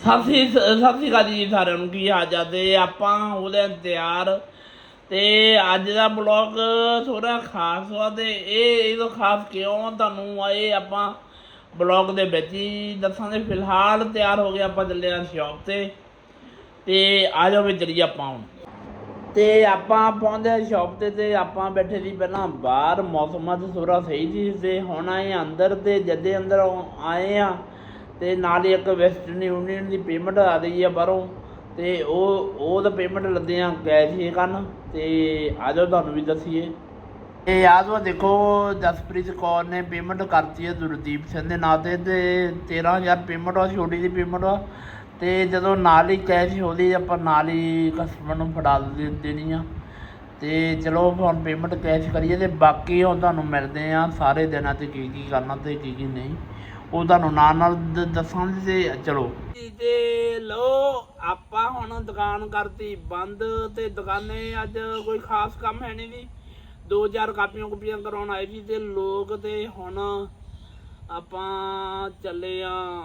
ਸਤਿ ਸ੍ਰੀ ਸਤਿ ਸ੍ਰੀ ਅਕਾਲ ਜੀ ਸਾਰਿਆਂ ਨੂੰ ਕੀ ਹਾਲ ਚਾਲ ਤੇ ਆਪਾਂ ਉਹਦੇ ਤਿਆਰ ਤੇ ਅੱਜ ਦਾ ਬਲੌਗ ਥੋੜਾ ਖਾਸ ਵਾ ਤੇ ਇਹ ਇਹ ਤੋਂ ਖਾਸ ਕਿਉਂ ਤੁਹਾਨੂੰ ਆਏ ਆਪਾਂ ਬਲੌਗ ਦੇ ਵਿੱਚ ਹੀ ਦੱਸਾਂਗੇ। ਫਿਲਹਾਲ ਤਿਆਰ ਹੋ ਗਏ ਆਪਾਂ ਚੱਲੇ ਆ ਸ਼ੌਪ ਤੇ ਤੇ ਆ ਜਾਓ ਵੀ ਚੱਲੀਏ ਆਪਾਂ ਹੁਣ। ਤੇ ਆਪਾਂ ਪਹੁੰਚੇ ਸ਼ੌਪ ਤੇ ਤੇ ਆਪਾਂ ਬੈਠੇ ਸੀ ਪਹਿਲਾਂ ਬਾਹਰ। ਮੌਸਮ ਅੱਜ ਥੋੜਾ ਸਹੀ ਸੀ ਤੇ ਹੁਣ ਆਏ ਅੰਦਰ ਤੇ ਜਦੇ ਅੰਦਰ ਆਏ ਆ ਤੇ ਨਾਲ ਹੀ ਇੱਕ ਵੈਸਟਰਨ ਯੂਨੀਅਨ ਦੀ ਪੇਮੈਂਟ ਆ ਰਹੀ ਆ ਬਾਹਰੋਂ, ਤੇ ਉਹ ਉਹ ਤਾਂ ਪੇਮੈਂਟ ਲੱਦੇ ਆ ਕੈਸ਼ ਹੀ ਕਰਨ, ਤੇ ਆ ਜਾਓ ਤੁਹਾਨੂੰ ਵੀ ਦੱਸੀਏ। ਇਹ ਯਾਦ ਵਾ ਦੇਖੋ, ਜਸਪ੍ਰੀਤ ਕੌਰ ਨੇ ਪੇਮੈਂਟ ਕਰਤੀ ਹੈ ਦੁਰਦੀਪ ਸਿੰਘ ਦੇ ਨਾਂ ਤੇ ਤੇ 13000 ਪੇਮੈਂਟ ਆ, ਛੋਟੀ ਦੀ ਪੇਮੈਂਟ ਆ। ਤੇ ਜਦੋਂ ਨਾਲ ਹੀ ਕੈਸ਼ ਹੋਦੀ ਆਪਾਂ ਨਾਲ ਹੀ ਕਸਟਮਰ ਨੂੰ ਫੜਾ ਦੇਣੀ ਆ। ਤੇ ਚਲੋ, ਹੁਣ ਪੇਮੈਂਟ ਕੈਸ਼ ਕਰੀਏ, ਤੇ ਬਾਕੀ ਹੁਣ ਤੁਹਾਨੂੰ ਮਿਲਦੇ ਆ ਸਾਰੇ ਦਿਨਾਂ ਤੇ ਕੀ ਕੀ ਕਰਨਾ ਤੇ ਕੀ ਕੀ ਨਹੀਂ। ਉਹ ਤੁਹਾਨੂੰ ਨਾਲ ਨਾਲ ਦ- ਦੱਸਾਂਗੇ ਤੇ ਚਲੋ। ਤੇ ਲੋ ਆਪਾਂ ਹੁਣ ਦੁਕਾਨ ਕਰਤੀ ਬੰਦ ਤੇ ਦੁਕਾਨੇ ਅੱਜ ਕੋਈ ਖਾਸ ਕੰਮ ਹੈ ਨਹੀਂ ਜੀ। ਦੋ ਚਾਰ ਕਾਪੀਆਂ ਕੁਪੀਆਂ ਕਰਾਉਣ ਆਏ ਸੀ ਤੇ ਲੋਕ ਤੇ ਹੁਣ ਆਪਾਂ ਚੱਲੇ ਆ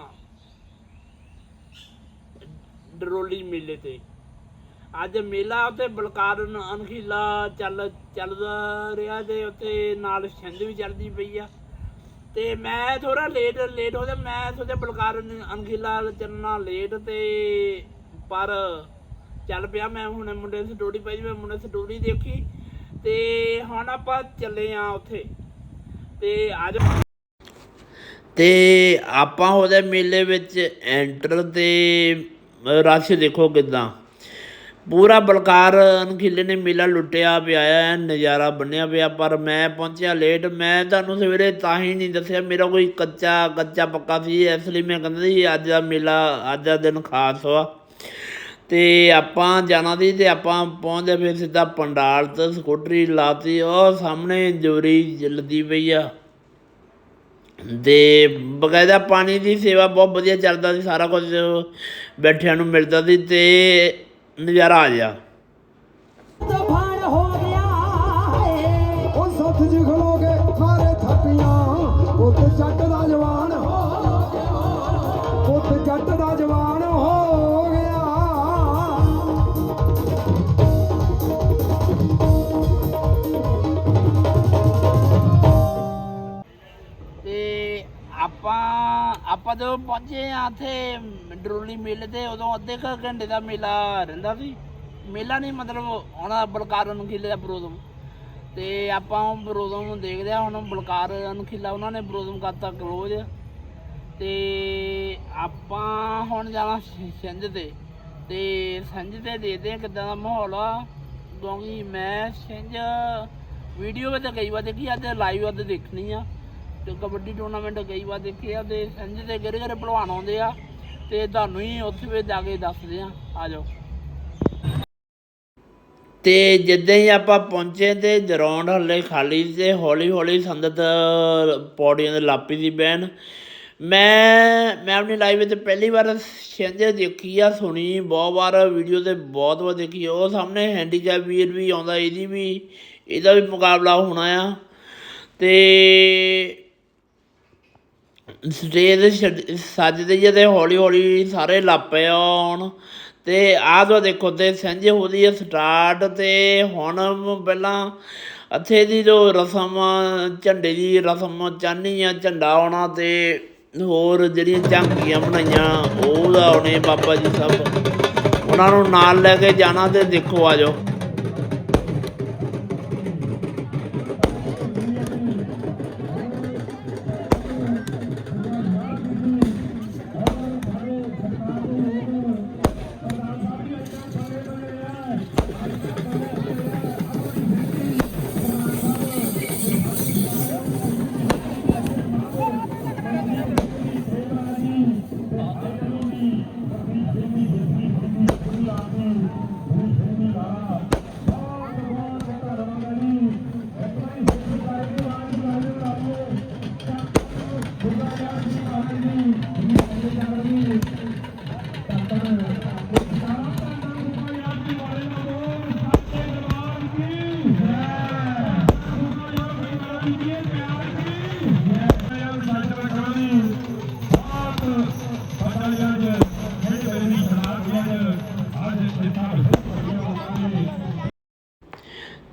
ਡਰੋਲੀ ਮੇਲੇ ਤੇ। ਅੱਜ ਮੇਲਾ ਉੱਤੇ ਬਲਕਾਰ ਨ- ਅਣਖੀਲਾ ਚੱਲ ਚੱਲਦਾ ਰਿਹਾ ਤੇ ਉੱਤੇ ਨਾਲ ਛਿੰਦ ਵੀ ਚੱਲਦੀ ਪਈ ਆ। ਤੇ ਮੈਂ ਥੋੜਾ ਲੇਟ ਲੇਟ ਹੋ ਗਿਆ। ਮੈਂ ਸੋਚਿਆ ਬਲਕਾਰ ਨ- ਅਣਖੀਲਾ ਚੱਲਣਾ ਲੇਟ ਤੇ ਪਰ ਚੱਲ ਪਿਆ। ਮੈਂ ਹੁਣ ਮੁੰਡੇ ਦੀ ਸਟੋਰੀ ਪਾਈ ਮੈਂ ਮੁੰਡੇ ਦੀ ਸਟੋਰੀ ਦੇਖੀ ਤੇ ਹੁਣ ਆਪਾਂ ਚੱਲੇ ਆ ਉੱਥੇ। ਤੇ ਅੱਜ ਤੇ ਆਪਾਂ ਉਹਦੇ ਮੇਲੇ ਵਿੱਚ ਐਂਟਰ ਤੇ ਰਸ਼ ਦੇਖੋ ਕਿਦਾਂ। ਪੂਰਾ ਬਲਕਾਰ ਅਣਖੀਲੇ ਨੇ ਮੇਲਾ ਲੁੱਟਿਆ ਪਿਆ ਹੈ ਨਜ਼ਾਰਾ ਬੰਨਿਆ ਪਿਆ, ਪਰ ਮੈਂ ਪਹੁੰਚਿਆ ਲੇਟ ਮੈਂ ਤੁਹਾਨੂੰ ਸਵੇਰੇ ਤਾਂ ਹੀ ਨਹੀਂ ਦੱਸਿਆ, ਮੇਰਾ ਕੋਈ ਕੱਚਾ ਕੱਚਾ ਪੱਕਾ ਸੀ, ਇਸ ਲਈ ਮੈਂ ਕਹਿੰਦਾ ਸੀ ਅੱਜ ਦਾ ਮੇਲਾ, ਅੱਜ ਦਾ ਦਿਨ ਖਾਸ ਵਾ। ਤੇ ਆਪਾਂ ਜਾਣਾ ਸੀ ਤੇ ਆਪਾਂ ਪਹੁੰਚਦੇ ਫਿਰ ਸਿੱਧਾ ਪੰਡਾਲ ਤੇ, ਸਕੂਟਰੀ ਲਾਤੀ, ਉਹ ਸਾਹਮਣੇ ਜੋਰੀ ਜਲਦੀ ਪਈ ਆ। ਤੇ ਬਕਾਇਦਾ ਪਾਣੀ ਦੀ ਸੇਵਾ ਬਹੁਤ ਵਧੀਆ ਚੱਲਦਾ ਸੀ, ਸਾਰਾ ਕੁਝ ਬੈਠਿਆਂ ਨੂੰ ਮਿਲਦਾ ਸੀ ਤੇ ਨਜ਼ਾਰਾ ਆਪਾਂ ਜਦੋਂ ਪਹੁੰਚੇ ਆ ਇੱਥੇ ਡਰੋਲੀ ਮੇਲੇ ਤੇ ਉਦੋਂ ਅੱਧੇ ਕੁ ਘੰਟੇ ਦਾ ਮੇਲਾ ਰਹਿੰਦਾ ਸੀ। ਮੇਲਾ ਨਹੀਂ, ਮਤਲਬ ਹੁਣ ਬਲਕਾਰ ਅਨੁਖੀਲੇ ਦਾ ਪ੍ਰੋਗਰਾਮ। ਤੇ ਆਪਾਂ ਉਹ ਪ੍ਰੋਗਰਾਮ ਨੂੰ ਦੇਖਦੇ ਆ ਹੁਣ ਬਲਕਾਰ ਅਨਖੀਲਾ ਉਹਨਾਂ ਨੇ ਪ੍ਰੋਗਰਾਮ ਕਰਤਾ ਕਲੋਜ਼। ਤੇ ਆਪਾਂ ਹੁਣ ਜਾਣਾ ਛ- ਛਿੰਝ ਤੇ। ਤੇ ਛਿੰਝ ਤੇ ਦੇਖਦੇ ਆ ਕਿੱਦਾਂ ਦਾ ਮਾਹੌਲ ਆ। ਕਿਉਂਕਿ ਮੈਂ ਛਿੰਝ ਵੀਡੀਓ ਵਿੱਚ ਕਈ ਵਾਰ ਦੇਖੀ, ਅੱਜ ਲਾਈਵ ਅੱਜ ਦੇਖਣੀ ਆ। ਤੇ ਕਬੱਡੀ ਟੂਰਨਾਮੈਂਟ ਕਈ ਵਾਰ ਦੇਖੀ ਆ ਤੇ ਛਿੰਝ ਤੇ ਕਿਹੜੇ ਕਿਹੜੇ ਭਲਵਾਨ ਆਉਂਦੇ ਆ ਤੇ ਤੁਹਾਨੂੰ ਹੀ ਉੱਥੇ ਵੀ ਜਾ ਕੇ ਦੱਸਦੇ ਆ। ਆ ਜਾਓ। ਤੇ ਜਿੱਦਾਂ ਹੀ ਆਪਾਂ ਪਹੁੰਚੇ ਤੇ ਗਰਾਊਂਡ ਹੱਲੇ ਖਾਲੀ ਸੀ ਤੇ ਹੌਲੀ ਹੌਲੀ ਸੰਗਤ ਪੌੜੀਆਂ ਦੇ ਲਾਪੀ ਦੀ ਬੈਨ ਮੈਂ ਮੈਂ ਆਪਣੀ ਲਾਈਵ ਵਿੱਚ ਪਹਿਲੀ ਵਾਰ ਛਿੰਝ ਦੇਖੀ ਆ, ਸੁਣੀ, ਬਹੁਤ ਵਾਰ ਵੀਡੀਓ ਤੇ ਬਹੁਤ ਵਾਰ ਦੇਖੀ। ਉਹ ਸਾਹਮਣੇ ਹੈਂਡੀਕੈਪ ਵੀਰ ਵੀ ਆਉਂਦਾ, ਇਹਦੀ ਵੀ, ਇਹਦਾ ਵੀ ਮੁਕਾਬਲਾ ਹੋਣਾ ਆ। ਤੇ ਸਟੇਜ ਛੱਡ- ਸੱਜਦੇ ਜਿਹੇ ਤੇ ਹੌਲੀ ਹੌਲੀ ਸਾਰੇ ਲਾਪੇ ਆਉਣ ਤੇ ਆਹ ਜੋ ਦੇਖੋ ਤੇ ਸੰਜੇ ਹੋਦੀ ਹੈ ਸਟਾਰਟ ਤੇ ਹੁਣ ਪਹਿਲਾਂ ਇੱਥੇ ਦੀ ਜੋ ਰਸਮ, ਝੰਡੇ ਦੀ ਰਸਮ ਚਾਨੀ ਆ, ਝੰਡਾ ਆਉਣਾ ਤੇ ਹੋਰ ਜਿਹੜੀਆਂ ਝਾਂਕੀਆਂ ਬਣਾਈਆਂ, ਉਹ ਆਉਣੇ ਬਾਬਾ ਜੀ ਸਭ। ਉਹਨਾਂ ਨੂੰ ਨਾਲ ਲੈ ਕੇ ਜਾਣਾ ਤੇ ਦੇਖੋ ਆ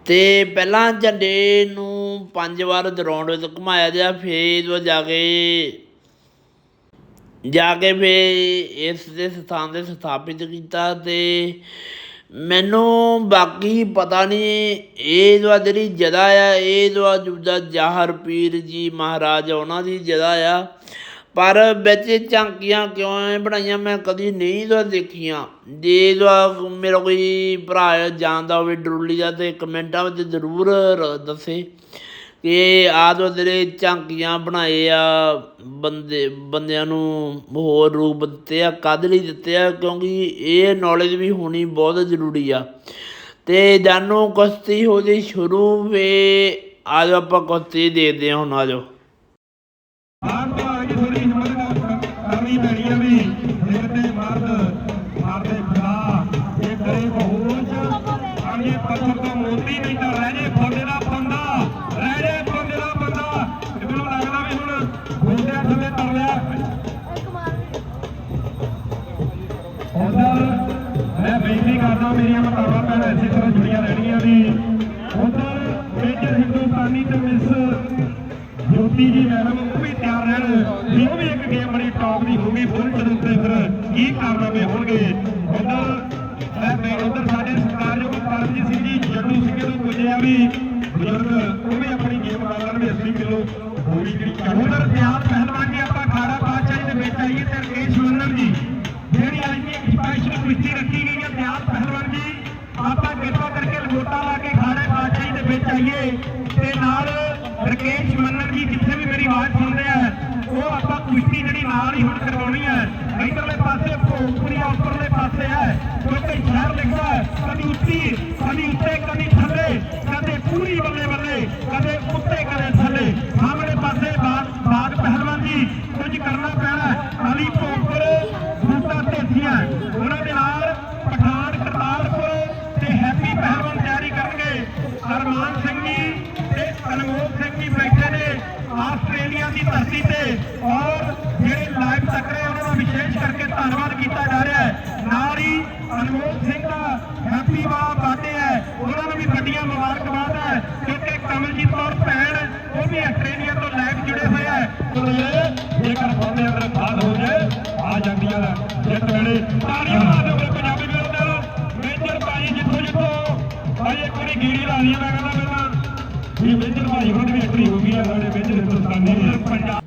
ਤੇ ਪਹਿਲਾਂ ਝੰਡੇ ਨੂੰ ਪੰਜ ਵਾਰ ਗਰਾਊਂਡ ਵਿੱਚ ਘੁਮਾਇਆ ਗਿਆ ਫੇਰ ਉਹ ਜਾ ਕੇ ਜਾ ਕੇ ਫੇਰ ਇਸ ਦੇ ਸਥਾਨ ਤੇ ਸਥਾਪਿਤ ਕੀਤਾ ਤੇ ਮੈਨੂੰ ਬਾਕੀ ਪਤਾ ਨਹੀਂ ਇਹ ਜੋ ਜਿਹੜੀ ਜਗ੍ਹਾ ਆ, ਇਹ ਜੋ ਜੁਦਾ ਜਾਹਰ ਪੀਰ ਜੀ ਮਹਾਰਾਜ ਉਹਨਾਂ ਦੀ ਜਗ੍ਹਾ ਆ। ਪਰ ਵਿੱਚ ਝਾਂਕੀਆਂ ਕਿਉਂ ਐ ਬਣਾਈਆਂ? ਮੈਂ ਕਦੀ ਨਹੀਂ ਤਾਂ ਦੇਖੀਆਂ। ਜੇ ਤਾਂ ਮੇਰਾ ਕੋਈ ਭਰਾ ਜਾਣਦਾ ਹੋਵੇ ਡਰੂਲੀ ਦਾ ਤੇ ਕਮੈਂਟਾਂ ਵਿੱਚ ਜ਼ਰੂਰ ਦੱਸੇ ਕਿ ਆਹ ਜੋ ਜਿਹੜੇ ਝਾਂਕੀਆਂ ਬਣਾਏ ਆ, ਬੰਦੇ, ਬੰਦਿਆਂ ਨੂੰ ਹੋਰ ਰੂਪ ਦਿੱਤੇ ਆ, ਕਦ ਲਈ ਦਿੱਤੇ ਆ, ਕਿਉਂਕਿ ਇਹ ਨੌਲੇਜ ਵੀ ਹੋਣੀ ਬਹੁਤ ਜ਼ਰੂਰੀ ਆ। ਤੇ ਜਾਨੋ ਕੁਸ਼ਤੀ ਹੋ ਜੇ ਸ਼ੁਰੂ ਵੇ ਆ ਜਾਓ ਆਪਾਂ ਕੁਸ਼ਤੀ ਦੇਖਦੇ ਹਾਂ ਹੁਣ ਆ ਮੇਰੀਆਂ ਮਤਾਵਾਂ ਭੈਣਾਂ ਇਸੇ ਤਰ੍ਹਾਂ ਜੁੜੀਆਂ ਰਹਿਣੀਆਂ ਵੀ। ਉਧਰ ਮੇਜਰ ਹਿੰਦੁਸਤਾਨੀ ਤੇ ਮਿਸ ਜੋਤੀ ਜੀ ਮੈਡਮ, ਉਹ ਵੀ ਤਿਆਰ ਰਹਿਣ। ਵੀ ਉਹ ਵੀ ਇੱਕ ਗੇਮ ਬੜੀ ਟੌਪ ਦੀ ਹੋਊਗੀ ਬੁਲਟ ਦੇ ਉੱਤੇ ਫਿਰ ਕੀ ਕਾਰਨਾਮੇ ਹੋਣਗੇ? ਉਧਰ, ਮੈਂ ਉਧਰ ਸਾਡੇ ਸਰਕਾਰਯੋਗ ਪਰਮਜੀਤ ਸਿੰਘ ਜੀ, ਜੱਟੂ ਸਿੰਘ ਤੋਂ ਪੁੱਜਿਆ ਵੀ, ਬਜ਼ੁਰਗ, ਉਹ ਵੀ ਆਪਣੀ ਗੇਮ ਕਰ ਲੈਣ ਵੀ 80 ਕਿਲੋ ਹੋਣੀ ਜਿਹੜੀ ਉਧਰ ਪਿਆਰ ਪਹਿਲਵਾਨ ਜੀ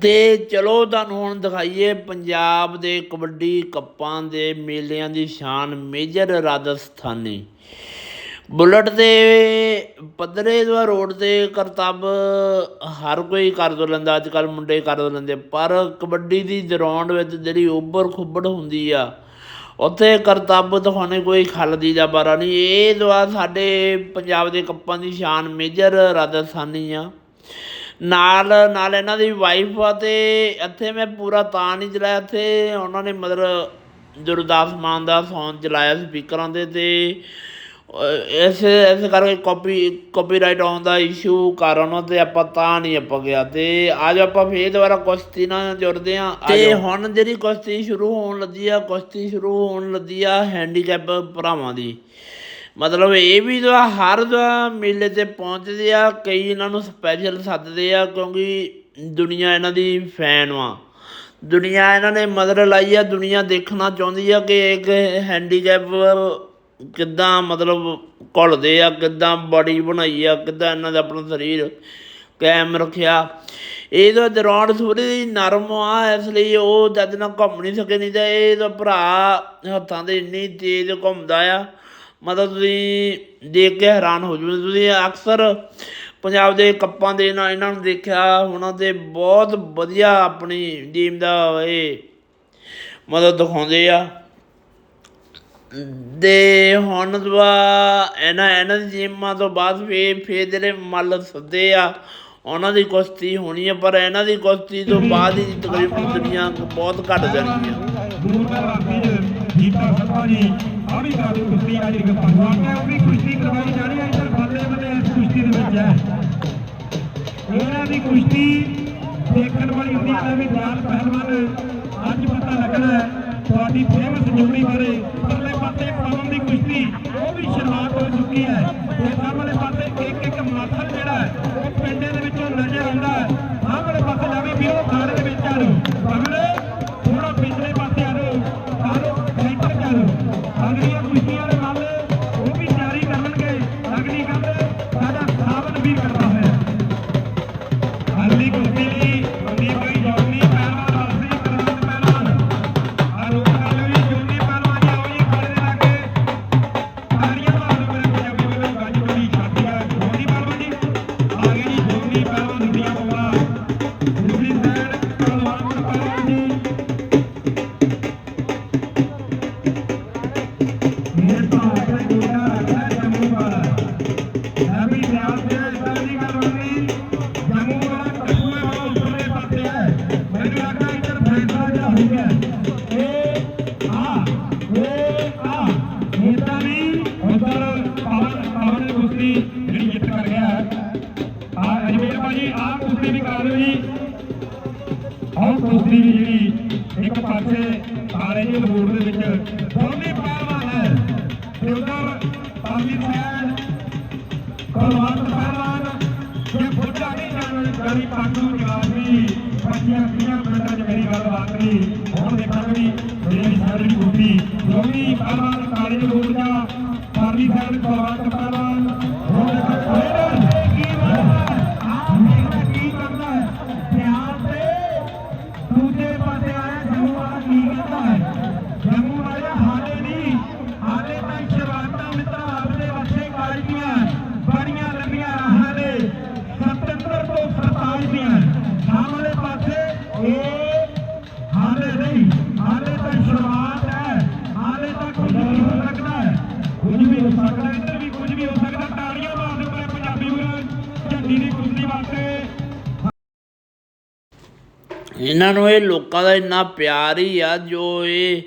ਤੇ ਚਲੋ ਤੁਹਾਨੂੰ ਹੁਣ ਦਿਖਾਈਏ ਪੰਜਾਬ ਦੇ ਕਬੱਡੀ ਕੱਪਾਂ ਦੇ ਮੇਲਿਆਂ ਦੀ ਸ਼ਾਨ ਮੇਜਰ ਰਾਜਸਥਾਨੀ। ਬੁਲਟ ਦੇ ਪੱਧਰੇ ਦਾ ਰੋਡ ਤੇ ਕਰਤੱਵ ਹਰ ਕੋਈ ਕਰ ਦੋ ਲੈਂਦਾ ਅੱਜ ਕੱਲ ਮੁੰਡੇ ਕਰ ਦੋ ਲੈਂਦੇ। ਪਰ ਕਬੱਡੀ ਦੀ ਗਰਾਊਂਡ ਵਿੱਚ ਜਿਹੜੀ ਉੱਭਰ ਖੁੱਬੜ ਹੁੰਦੀ ਆ, ਉੱਥੇ ਕਰਤੱਵ ਦਿਖਾਉਣੇ ਕੋਈ ਖਲ ਦੀ ਦਾ ਬਾਰਾ ਨਹੀਂ। ਇਹ ਦੁਆ ਸਾਡੇ ਪੰਜਾਬ ਦੇ ਕੱਪਾਂ ਦੀ ਸ਼ਾਨ ਮੇਜਰ ਰਾਜਸਥਾਨੀ ਆ। ਨਾਲ ਨਾਲ ਇਹਨਾਂ ਦੀ ਵਾਈਫ ਆ ਤੇ ਇੱਥੇ ਮੈਂ ਪੂਰਾ ਤਾਂ ਨਹੀਂ ਚਲਾਇਆ। ਇੱਥੇ ਉਹਨਾਂ ਨੇ ਮਤਲਬ ਗੁਰਦਾਸ ਮਾਨ ਦਾ ਸੌਂਗ ਚਲਾਇਆ ਸਪੀਕਰਾਂ ਦੇ ਤੇ। ਇਸ ਇਸ ਕਰਕੇ ਕਾਪੀ ਕਾਪੀਰਾਈਟ ਆਉਣ ਦਾ ਇਸ਼ੂ ਕਾਰਨ ਤੇ ਆਪਾਂ ਤਾਂ ਨਹੀਂ ਆਪਾਂ ਗਿਆ। ਤੇ ਅੱਜ ਆਪਾਂ ਫੇਰ ਦੁਬਾਰਾ ਕੁਸ਼ਤੀ ਨਾਲ ਜੁੜਦੇ ਆ ਤੇ ਹੁਣ ਜਿਹੜੀ ਕੁਸ਼ਤੀ ਸ਼ੁਰੂ ਹੋਣ ਲੱਗੀ ਆ ਕੁਸ਼ਤੀ ਸ਼ੁਰੂ ਹੋਣ ਲੱਗੀ ਆ ਹੈਂਡੀਕੈਪ ਭਰਾਵਾਂ ਦੀ। ਮਤਲਬ ਇਹ ਵੀ ਜੋ ਹਰ ਜੋ ਮੇਲੇ ਤੇ ਪਹੁੰਚਦੇ ਆ, ਕਈ ਇਹਨਾਂ ਨੂੰ ਸਪੈਸ਼ਲ ਸੱਦਦੇ ਆ ਕਿਉਂਕਿ ਦੁਨੀਆ ਇਹਨਾਂ ਦੀ ਫੈਨ ਵਾ। ਦੁਨੀਆ ਇਹਨਾਂ ਨੇ ਮਦਰ ਲਾਈ ਆ, ਦੁਨੀਆ ਦੇਖਣਾ ਚਾਹੁੰਦੀ ਆ ਕਿ ਇੱਕ ਹੈਂਡੀਕੈਪ ਕਿੱਦਾਂ ਮਤਲਬ ਘੁਲਦੇ ਆ, ਕਿੱਦਾਂ ਬਾਡੀ ਬਣਾਈ ਆ, ਕਿੱਦਾਂ ਇਹਨਾਂ ਦਾ ਆਪਣਾ ਸਰੀਰ ਕਾਇਮ ਰੱਖਿਆ। ਇਹ ਇਹਦਾ ਦੌਰਾਨ ਥੋੜੀ ਨਰਮ ਆ, ਇਸ ਲਈ ਉਹ ਜਦ ਨਾਲ ਘੁੰਮ ਨਹੀਂ ਸਕੇ, ਨਹੀਂ ਤਾਂ ਇਹ ਤਾਂ ਭਰਾ ਹੱਥਾਂ ਦੇ ਇੰਨੀ ਤੇਜ਼ ਘੁੰਮਦਾ ਆ। ਮਤਲਬ ਤੁਸੀਂ ਦੇਖ ਕੇ ਹੈਰਾਨ ਹੋ ਜੂਗੇ ਤੁਸੀਂ ਅਕਸਰ ਪੰਜਾਬ ਦੇ ਕੱਪਾਂ ਦੇ ਨਾਲ ਇਹਨਾਂ ਨੂੰ ਦੇਖਿਆ, ਉਹਨਾਂ ਤੇ ਬਹੁਤ ਵਧੀਆ ਆਪਣੀ ਟੀਮ ਦਾ ਇਹ ਮਤਲਬ ਦਿਖਾਉਂਦੇ ਆ। ਦੇ ਹੁਣ ਦੁਆ ਇਹਨਾਂ ਇਹਨਾਂ ਦੀ ਜਿੰਮਾਂ ਤੋਂ ਬਾਅਦ ਫੇ ਫੇ ਜਿਹੜੇ ਮੱਲ ਸੱਦੇ ਆ, ਉਹਨਾਂ ਦੀ ਕੁਸ਼ਤੀ ਹੋਣੀ ਹੈ ਪਰ ਇਹਨਾਂ ਦੀ ਕੁਸ਼ਤੀ ਤੋਂ ਬਾਅਦ ਹੀ ਤਕਰੀਬਨ ਦੁਨੀਆ ਬਹੁਤ ਘਟ ਜਾਣੀ ਹੈ ਗੀਤਾ ਦਾ ਜੀ ਆ ਵੀ ਕਾਫੀ ਕੁਸ਼ਤੀ ਆ ਜਿਹੜੀ ਪਰਵਾਨ ਹੈ ਉਹ ਵੀ ਕੁਸ਼ਤੀ ਕਰਵਾਈ ਜਾਣੀ ਹੈ, ਇੱਧਰ ਬੱਲੇ ਬੱਲੇ ਇਸ ਕੁਸ਼ਤੀ ਦੇ ਵਿੱਚ, ਹੈ। ਇਹਨਾਂ ਦੀ ਕੁਸ਼ਤੀ ਦੇਖਣ ਵਾਲੀ ਹੁੰਦੀ ਹੈ ਵੀ ਦਿਆਲ ਪਹਿਲਵਾਨ, ਅੱਜ ਪਤਾ ਲੱਗਣਾ ਤੁਹਾਡੀ ਫੇਮਸ ਜੋੜੀ ਬਾਰੇ। ਪਰਲੇ ਪਾਸੇ ਪਵਨ ਦੀ ਕੁਸ਼ਤੀ, ਉਹ ਵੀ ਸ਼ੁਰੂਆਤ ਹੋ ਚੁੱਕੀ ਹੈ। ਤੇ ਸਾਹਮਣੇ ਪਾਸੇ ਇੱਕ ਕਾਲੇ ਮੇਰੀ ਹੁਣ ਦੇਖਾਂਗੇ ਵੀ ਮੇਰੀ ਸਾਰੀ ਕੁੱਤੀ ਪਹਿਲਵਾਨ ਕਾਲੇ ਲਬੂੜ ਦਾ ਪਾਲੀ ਸਾਹਿਬ ਪਹਿਲਵਾਨ ਹੁਣ ਦੇਖਾਂਗੇ ਕੀ ਬਣਦਾ ਆਹ ਦੇਖਦਾ ਕੀ ਕਰਦਾ ਹੈ। ਧਿਆਨ ਤੇ ਦੂਜੇ ਪਾਸੇ ਆਇਆ ਜੰਮੂ ਵਾਲਾ ਕੀ ਕਹਿੰਦਾ ਹੈ? ਜੰਮੂ ਵਾਲਾ ਹਾਲੇ ਨਹੀਂ। ਹਾਲੇ ਤਾਂ ਸ਼ਰਾਰਤਾਂ ਮਿੱਤਰ ਆਪਦੇ ਵਸੇ ਕਾਜ ਦੀਆਂ ਬੜੀਆਂ ਲੰਬੀਆਂ ਰਾਹਾਂ ਨੇ। 77 ਤੋਂ 47 ਦੀਆਂ ਸਾਹਮਣੇ ਪਾਸੇ ਇਹ ਇਹਨਾਂ ਨੂੰ ਇਹ ਲੋਕਾਂ ਦਾ ਇੰਨਾ ਪਿਆਰ ਹੀ ਆ ਜੋ ਇਹ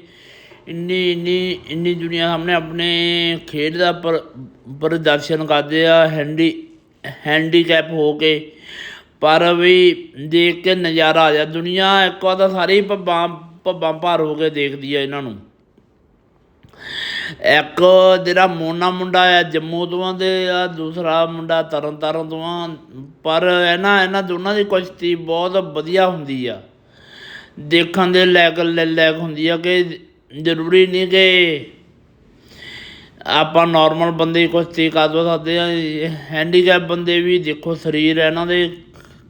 ਇੰਨੀ ਇੰਨੀ ਇੰਨੀ ਦੁਨੀਆ ਸਾਹਮਣੇ ਆਪਣੇ ਖੇਡ ਦਾ ਪਰ, ਪ੍ਰਦਰਸ਼ਨ ਕਰਦੇ ਆ, ਹੈਂਡੀ, ਹੈਂਡੀਕੈਪ ਹੋ ਕੇ। ਪਰ ਵੀ ਦੇਖ ਕੇ ਨਜ਼ਾਰਾ ਆ ਜਾ। ਦੁਨੀਆ ਇੱਕ ਵਾਰ ਤਾਂ ਸਾਰੀ ਭੱਬਾਂ ਭੱਬਾਂ ਭਾਰ ਹੋ ਕੇ ਦੇਖਦੀ ਆ ਇਹਨਾਂ ਨੂੰ। ਇੱਕ ਜਿਹੜਾ ਮੋਨਾ ਮੁੰਡਾ ਆ, ਜੰਮੂ ਤੋਂ ਆ ਤੇ ਆ, ਦੂਸਰਾ ਮੁੰਡਾ ਤਰਨਤਾਰਨ ਤੋਂ ਆ ਪਰ ਇਹਨਾਂ ਇਹਨਾਂ ਦੋਨਾਂ ਦੀ ਕੁਸ਼ਤੀ ਬਹੁਤ ਵਧੀਆ ਹੁੰਦੀ ਆ। ਦੇਖਣ ਦੇ ਲਾਇਕ ਲੈ- ਲਾਇਕ ਹੁੰਦੀ ਆ ਕਿ ਜ਼ਰੂਰੀ ਨਹੀਂ ਕਿ ਆਪਾਂ ਨਾਰਮਲ ਬੰਦੇ ਕੁਸ਼ਤੀ ਕਰ ਸਕਦੇ ਆ। ਹੈਂਡੀਕੈਪ ਬੰਦੇ ਵੀ ਦੇਖੋ ਸਰੀਰ ਇਹਨਾਂ ਦੇ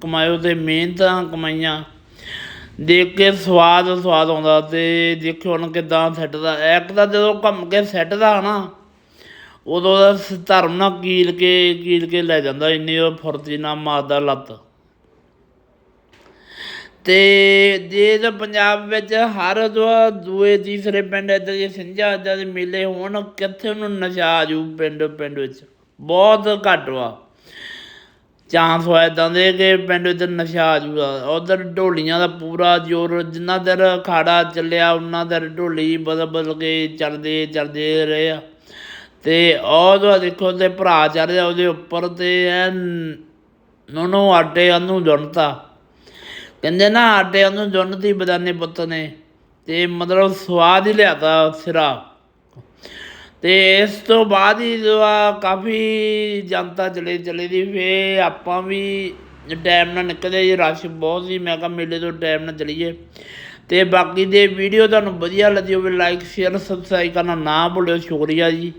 ਕਮਾਇਓ ਤੇ ਮਿਹਨਤਾਂ ਕਮਾਈਆਂ। ਦੇਖ ਕੇ ਸਵਾਦ ਸਵਾਦ ਆਉਂਦਾ ਤੇ ਦੇਖਿਓ ਹੁਣ ਕਿਦਾਂ ਸੈੱਟਦਾ ਇੱਕ ਤਾਂ ਜਦੋਂ ਘੁੰਮ ਕੇ ਸੈੱਟਦਾ ਨਾ, ਉਦੋਂ ਦਾ ਸ- ਧਰਮ ਨਾਲ ਕੀਲ ਕੇ ਕੀਲ ਕੇ ਲੈ ਜਾਂਦਾ, ਇੰਨੀ ਉਹ ਫੁਰਤੀ ਨਾਲ ਮਾਰਦਾ ਲੱਤ। ਤੇ ਜੇ ਤਾਂ ਪੰਜਾਬ ਵਿੱਚ ਹਰ ਦੋ ਦੂਏ, ਤੀਸਰੇ ਪਿੰਡ ਇੱਦਾਂ ਦੇ ਸਿੰਝਾ ਇੱਦਾਂ ਦੇ ਮੇਲੇ ਹੋਣ, ਕਿੱਥੇ ਉਹਨੂੰ ਨਸ਼ਾ ਆ ਜੂ ਪਿੰਡ ਪਿੰਡ ਵਿੱਚ? ਬਹੁਤ ਘੱਟ ਵਾ। ਚਾਂਸ ਹੋਇਆ ਇਦਾਂ ਦੇ ਕਿ ਪਿੰਡ ਵਿੱਚ ਨਸ਼ਾ ਆ ਜੂਗਾ ਉਧਰ ਢੋਲੀਆਂ ਦਾ ਪੂਰਾ ਜ਼ੋਰ, ਜਿੰਨਾ ਦਰ ਅਖਾੜਾ ਚੱਲਿਆ ਉਹਨਾਂ ਦਰ ਢੋਲੀ ਬਦਲ ਬਦਲ ਕੇ ਚੱਲਦੇ ਚੱਲਦੇ ਰਹੇ ਆ। ਤੇ ਉਹ ਜੋ ਦੇਖੋ ਤੇ ਭਰਾ ਚੜ ਉਹਦੇ ਉੱਪਰ ਤੇ ਐ ਨੋਨੋ ਆਟੇ ਨੂੰ ਜੁਣਤਾ ਕਹਿੰਦੇ ਨਾ ਆਟੇ ਨੂੰ ਜੁਣਤੀ ਬਦਾਨੇ ਪੁੱਤ ਨੇ, ਤੇ ਮਤਲਬ ਸਵਾਦ ਹੀ ਲਿਆਤਾ ਸਿਰਾ। ਤੇ ਇਸ ਤੋਂ ਬਾਅਦ ਹੀ ਜੋ ਕਾਫੀ ਜਨਤਾ ਚਲੇ ਚਲੇ ਦੀ ਫੇ ਆਪਾਂ ਵੀ ਟਾਈਮ ਨਾਲ ਨਿਕਲਦੇ ਜੀ, ਰਸ਼ ਬਹੁਤ ਸੀ, ਮੈਂ ਕਿਹਾ ਮੇਲੇ ਤੋਂ ਟਾਈਮ ਨਾਲ ਚਲੀਏ। ਤੇ ਬਾਕੀ ਦੇ ਵੀਡੀਓ ਤੁਹਾਨੂੰ ਵਧੀਆ ਲੱਗੀ ਹੋਵੇ ਲਾਈਕ ਸ਼ੇਅਰ ਸਬਸਕ੍ਰਾਈਬ ਕਰਨਾ ਨਾ ਭੁੱਲਿਓ, ਸ਼ੁਕਰੀਆ ਜੀ।